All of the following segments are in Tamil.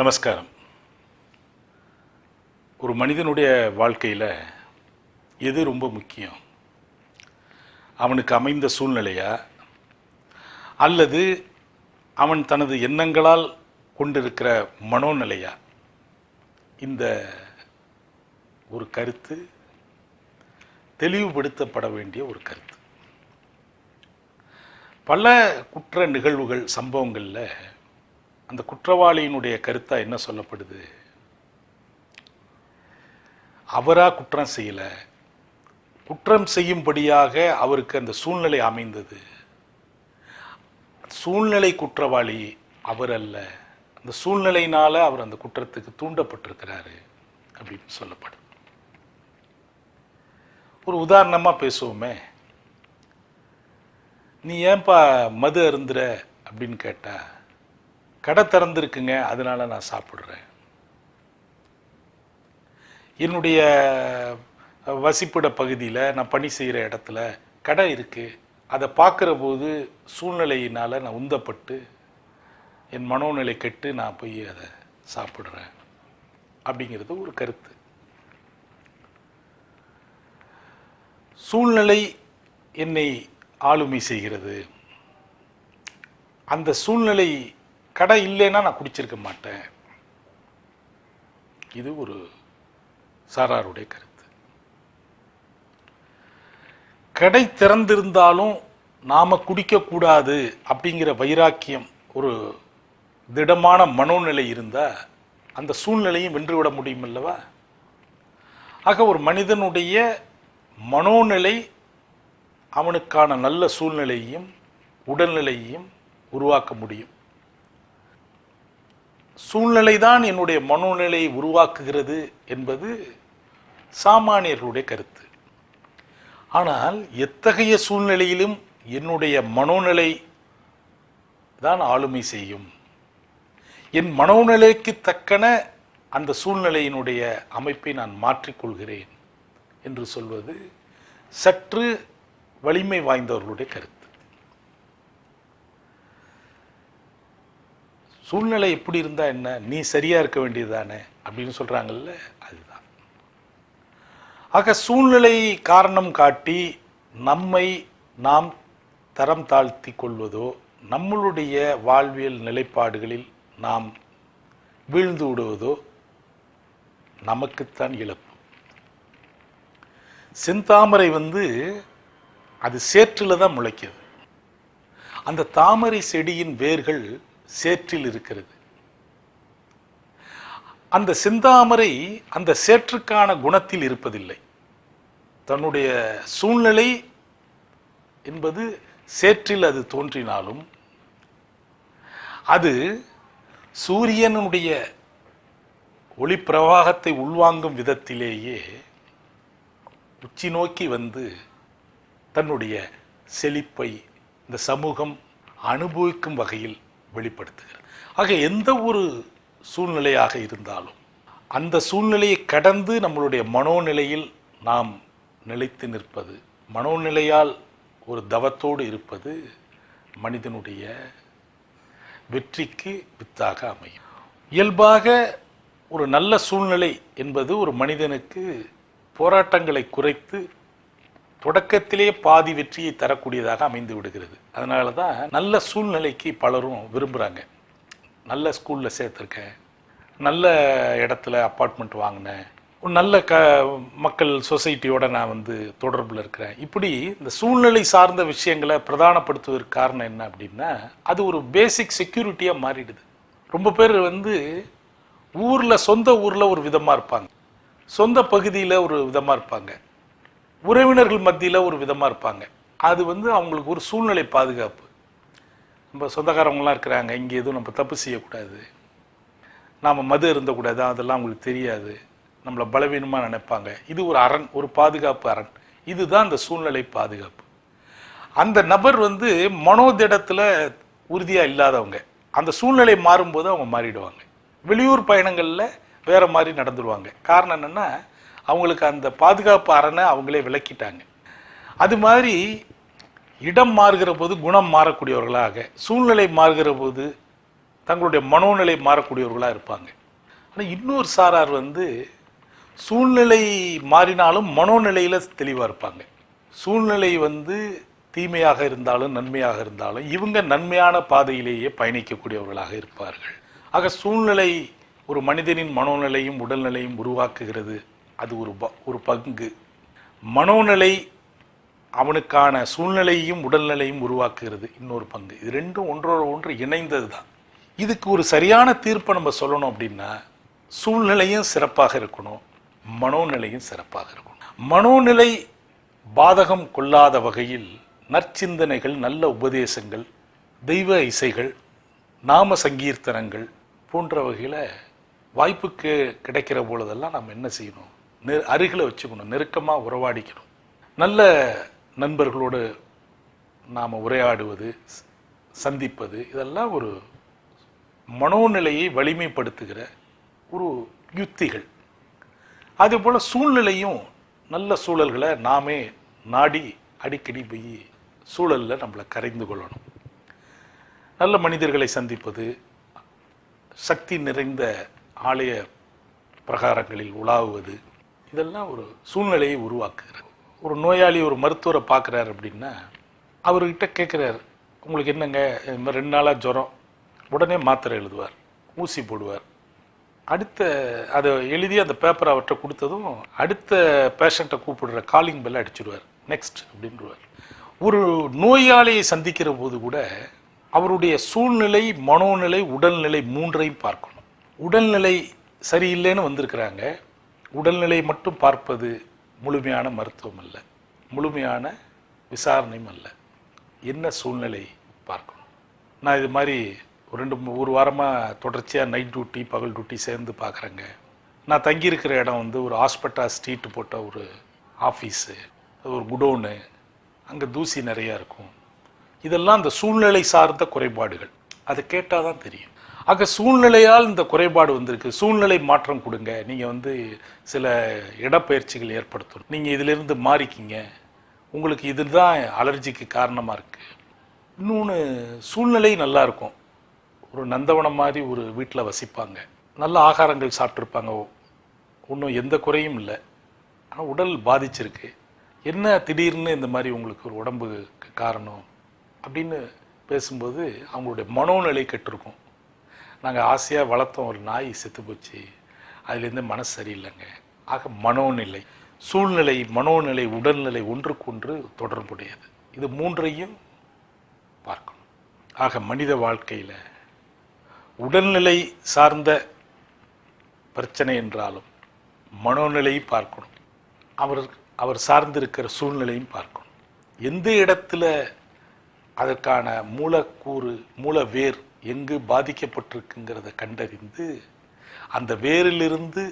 நமஸ்காரம். ஒரு மனிதனுடைய வாழ்க்கையில் எது ரொம்ப முக்கியம்? அவனுக்கு அமைந்த சூழ்நிலையா? அல்லது அவன் தனது எண்ணங்களால் கொண்டிருக்கிற மனோநிலையா? இந்த ஒரு கருத்து தெளிவுபடுத்தப்பட வேண்டிய ஒரு கருத்து. பல குற்ற நிகழ்வுகள் சம்பவங்களில் அந்த குற்றவாளியினுடைய கருத்தாக என்ன சொல்லப்படுது? அவராக குற்றம் செய்யல. குற்றம் செய்யும்படியாக அவருக்கு அந்த சூழ்நிலை அமைந்தது. சூழ்நிலை குற்றவாளி அவர் அல்ல. அந்த சூழ்நிலையினால் அவர் அந்த குற்றத்துக்கு தூண்டப்பட்டிருக்கிறாரு அப்படின்னு சொல்லப்படும். ஒரு உதாரணமாக பேசுவோமே. நீ ஏன்பா மது அருந்துற அப்படின்னு கேட்டால் கடை திறந்துருக்குங்க அதனால நான் சாப்பிட்றேன். என்னுடைய வசிப்பிட பகுதியில் நான் பணி செய்கிற இடத்துல கடை இருக்குது அதை பார்க்குற போது சூழ்நிலையினால் நான் உந்தப்பட்டு என் மனோநிலை கெட்டு நான் போய் அதை சாப்பிட்றேன். அப்படிங்கிறது ஒரு கருத்து. சூழ்நிலை என்னை ஆளுமை செய்கிறது. அந்த சூழ்நிலை கடை இல்லைன்னா நான் குடிச்சிருக்க மாட்டேன். இது ஒரு சாராருடைய கருத்து. கடை திறந்திருந்தாலும் நாம் குடிக்கக்கூடாது அப்படிங்கிற வைராக்கியம் ஒரு திடமான மனோநிலை இருந்தால் அந்த சூழ்நிலையும் வென்றுவிட முடியும் அல்லவா? ஆக ஒரு மனிதனுடைய மனோநிலை அவனுக்கான நல்ல சூழ்நிலையையும் உடல்நிலையையும் உருவாக்க முடியும். சூழ்நிலை தான் என்னுடைய மனோநிலையை உருவாக்குகிறது என்பது சாமானியர்களுடைய கருத்து. ஆனால் எத்தகைய சூழ்நிலையிலும் என்னுடைய மனோநிலை தான் ஆளுமை செய்யும். என் மனோநிலைக்கு தக்கன அந்த சூழ்நிலையினுடைய அமைப்பை நான் மாற்றிக்கொள்கிறேன் என்று சொல்வது சற்று வலிமை வாய்ந்தவர்களுடைய கருத்து. சூழ்நிலை எப்படி இருந்தால் என்ன? நீ சரியாக இருக்க வேண்டியதுதானே? அப்படின்னு சொல்கிறாங்கல்ல அதுதான். ஆக சூழ்நிலை காரணம் காட்டி நம்மை நாம் தரம் தாழ்த்தி கொள்வதோ நம்மளுடைய வாழ்வியல் நிலைப்பாடுகளில் நாம் வீழ்ந்து விடுவதோ நமக்குத்தான் இழப்பு. செந்தாமரை வந்து அது சேற்றில் தான் முளைக்குது. அந்த தாமரை செடியின் வேர்கள் சேற்றில் இருக்கிறது. அந்த சிந்தாமரை அந்த சேற்றுக்கான குணத்தில் இருப்பதில்லை. தன்னுடைய சூழ்நிலை என்பது சேற்றில் அது தோன்றினாலும் அது சூரியனுடைய ஒளி பிரவாகத்தை உள்வாங்கும் விதத்திலேயே உச்சி நோக்கி வந்து தன்னுடைய செழிப்பை இந்த சமூகம் அனுபவிக்கும் வகையில் வெளிப்படுத்துகிறது ஆக எந்த ஒரு சூழ்நிலையாக இருந்தாலும் அந்த சூழ்நிலையை கடந்து நம்மளுடைய மனோநிலையில் நாம் நிலைத்து நிற்பது மனோநிலையால் ஒரு தவத்தோடு இருப்பது மனிதனுடைய வெற்றிக்கு வித்தாக அமையும். இயல்பாக ஒரு நல்ல சூழ்நிலை என்பது ஒரு மனிதனுக்கு போராட்டங்களை குறைத்து தொடக்கத்திலே பாதி வெற்றியை தரக்கூடியதாக அமைந்து விடுகிறது. அதனால தான் நல்ல சூழ்நிலைக்கு பலரும் விரும்புகிறாங்க நல்ல ஸ்கூலில் சேர்த்துருக்கேன். நல்ல இடத்துல அப்பார்ட்மெண்ட் வாங்கினேன். நல்ல க மக்கள் சொசைட்டியோட நான் வந்து தொடர்பில் இருக்கிறேன். இப்படி இந்த சூழ்நிலை சார்ந்த விஷயங்களை பிரதானப்படுத்துவதற்கு காரணம் என்ன அப்படின்னா அது ஒரு பேசிக் செக்யூரிட்டியாக மாறிடுது. ரொம்ப பேர் வந்து ஊரில் சொந்த ஊரில் ஒரு விதமாக இருப்பாங்க. சொந்த பகுதியில் ஒரு விதமாக இருப்பாங்க. உறவினர்கள் மத்தியில் ஒரு விதமாக இருப்பாங்க. அது வந்து அவங்களுக்கு ஒரு சூழ்நிலை பாதுகாப்பு. நம்ம சொந்தக்காரவங்களாம் இருக்கிறாங்க இங்கே எதுவும் நம்ம தப்பு செய்யக்கூடாது. நாம் மது இருந்தக்கூடாது அதெல்லாம் அவங்களுக்கு தெரியாது. நம்மளை பலவீனமாக நினைப்பாங்க. இது ஒரு அரண் ஒரு பாதுகாப்பு அரண். இதுதான் அந்த சூழ்நிலை பாதுகாப்பு. அந்த நபர் வந்து மனோதிடத்தில் உறுதியாக இல்லாதவங்க. அந்த சூழ்நிலை மாறும்போது அவங்க மாறிடுவாங்க. வெளியூர் பயணங்களில் வேறு மாதிரி நடந்துருவாங்க. காரணம் என்னென்னா அவங்களுக்கு அந்த பாதுகாப்பு அரணை அவங்களே விளக்கிட்டாங்க. அது மாதிரி இடம் மாறுகிற போது குணம் மாறக்கூடியவர்களாக சூழ்நிலை மாறுகிற போது தங்களுடைய மனோநிலை மாறக்கூடியவர்களாக இருப்பாங்க. ஆனால் இன்னொரு சாரார் வந்து சூழ்நிலை மாறினாலும் மனோநிலையில் தெளிவாக இருப்பாங்க. சூழ்நிலை வந்து தீமையாக இருந்தாலும் நன்மையாக இருந்தாலும் இவங்க நன்மையான பாதையிலேயே பயணிக்கக்கூடியவர்களாக இருப்பார்கள். ஆக சூழ்நிலை ஒரு மனிதனின் மனோநிலையும் உடல்நிலையும் உருவாக்குகிறது. அது ஒரு ப- ஒரு பங்கு. மனோநிலை அவனுக்கான சூழ்நிலையும் உடல்நிலையும் உருவாக்குகிறது. இன்னொரு பங்கு. இது ரெண்டும் ஒன்றோட ஒன்று இணைந்தது தான் இதுக்கு ஒரு சரியான தீர்ப்பை நம்ம சொல்லணும் அப்படின்னா சூழ்நிலையும் சிறப்பாக இருக்கணும் மனோநிலையும் சிறப்பாக இருக்கணும். மனோநிலை பாதகம் கொள்ளாத வகையில் நற்சிந்தனைகள் நல்ல உபதேசங்கள் தெய்வ இசைகள் நாம சங்கீர்த்தனங்கள் போன்ற வகையில் வாய்ப்புக்கு கிடைக்கிற பொழுதெல்லாம் நாம் என்ன செய்யணும்? நெ அருகில் வச்சுக்கணும் நெருக்கமாக உறவாடிக்கணும். நல்ல நண்பர்களோடு நாம் உரையாடுவது சந்திப்பது இதெல்லாம் ஒரு மனோநிலையை வலிமைப்படுத்துகிற ஒரு யுத்திகள். அதேபோல் சூழ்நிலையும் நல்ல சூழல்களை நாமே நாடி அடிக்கடி போய் சூழலில் நம்மளை கரைந்து கொள்ளணும். நல்ல மனிதர்களை சந்திப்பது சக்தி நிறைந்த ஆலய பிரகாரங்களில் உலாவுவது இதெல்லாம் ஒரு சூழ்நிலையை உருவாக்குகிறது. ஒரு நோயாளி ஒரு மருத்துவரை பார்க்குறாரு அப்படின்னா அவர்கிட்ட கேட்குறாரு உங்களுக்கு என்னங்க? இது மாதிரி ரெண்டு நாளாக ஜுரம். உடனே மாத்திரை எழுதுவார் ஊசி போடுவார். அடுத்த அதை எழுதி அந்த பேப்பரை அவர்கிட்ட கொடுத்ததும் அடுத்த பேஷண்ட்டை கூப்பிடுற காலிங் பெல் அடிச்சிடுவார் நெக்ஸ்ட் அப்படின்றவார். ஒரு நோயாளியை சந்திக்கிற போது கூட அவருடைய சூழ்நிலை மனோநிலை உடல்நிலை மூன்றையும் பார்க்கணும். உடல்நிலை சரியில்லைன்னு வந்திருக்கிறாங்க. உடல்நிலை மட்டும் பார்ப்பது முழுமையான மருத்துவம் அல்ல முழுமையான விசாரணையும் அல்ல. என்ன சூழ்நிலை பார்க்கணும்? நான் இது மாதிரி ஒரு ரெண்டு ஒரு வாரமாக தொடர்ச்சியாக நைட் டியூட்டி பகல் டியூட்டி சேர்ந்து பார்க்குறேங்க. நான் தங்கியிருக்கிற இடம் வந்து ஒரு ஹாஸ்பிட்டா ஸ்ட்ரீட் போட்ட ஒரு ஆஃபீஸு ஒரு குடோனு அங்கே தூசி நிறையா இருக்கும். இதெல்லாம் அந்த சூழ்நிலை சார்ந்த குறைபாடுகள். அதை கேட்டால் தான் தெரியும். ஆக சூழ்நிலையால் இந்த குறைபாடு வந்திருக்கு. சூழ்நிலை மாற்றம் கொடுங்க. நீங்கள் வந்து சில இடப்பெயர்ச்சிகள் ஏற்படுத்தணும். நீங்கள் இதிலிருந்து மாறிக்கிங்க. உங்களுக்கு இதுதான் அலர்ஜிக்கு காரணமாக இருக்குது இன்னொன்று சூழ்நிலை நல்லா இருக்கும். ஒரு நந்தவனம் மாதிரி ஒரு வீட்டில் வசிப்பாங்க. நல்ல ஆகாரங்கள் சாப்பிட்ருப்பாங்க ஒன்றும் எந்த குறையும் இல்லை. ஆனால் உடல் பாதிச்சிருக்கு. என்ன திடீர்னு இந்த மாதிரி உங்களுக்கு ஒரு உடம்புக்கு காரணம் அப்படின்னு பேசும்போது அவங்களுடைய மனோநிலை கெட்டிருக்கும். நாங்கள் ஆசையாக வளர்த்தோம் ஒரு நாய் செத்து போச்சு. அதுலேருந்து மனசு சரியில்லைங்க. ஆக மனோநிலை சூழ்நிலை மனோநிலை உடல்நிலை ஒன்றுக்கொன்று தொடர்புடையது. இது மூன்றையும் பார்க்கணும். ஆக மனித வாழ்க்கையில் உடல்நிலை சார்ந்த பிரச்சனை என்றாலும் மனோநிலையும் பார்க்கணும். அவர் அவர் சார்ந்திருக்கிற சூழ்நிலையும் பார்க்கணும். எந்த இடத்துல அதற்கான மூலக்கூறு மூல வேர் எங்கு பாதிக்கப்பட்டிருக்குங்கிறத கண்டறிந்து அந்த வேரிலிருந்து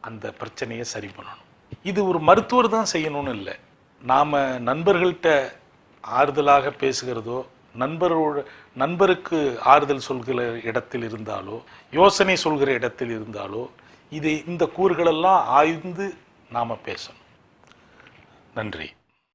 அந்த பிரச்சனையை சரி பண்ணணும். இது ஒரு மருத்துவர் தான் செய்யணும்னு இல்லை. நாம் நண்பர்கள்ட்ட ஆறுதலாக பேசுகிறதோ நண்பரோட நண்பருக்கு ஆறுதல் சொல்கிற இடத்தில் இருந்தாலோ யோசனை சொல்கிற இடத்தில் இருந்தாலோ இது இந்த கூறுகளெல்லாம் ஆய்ந்து நாம் பேசணும். நன்றி.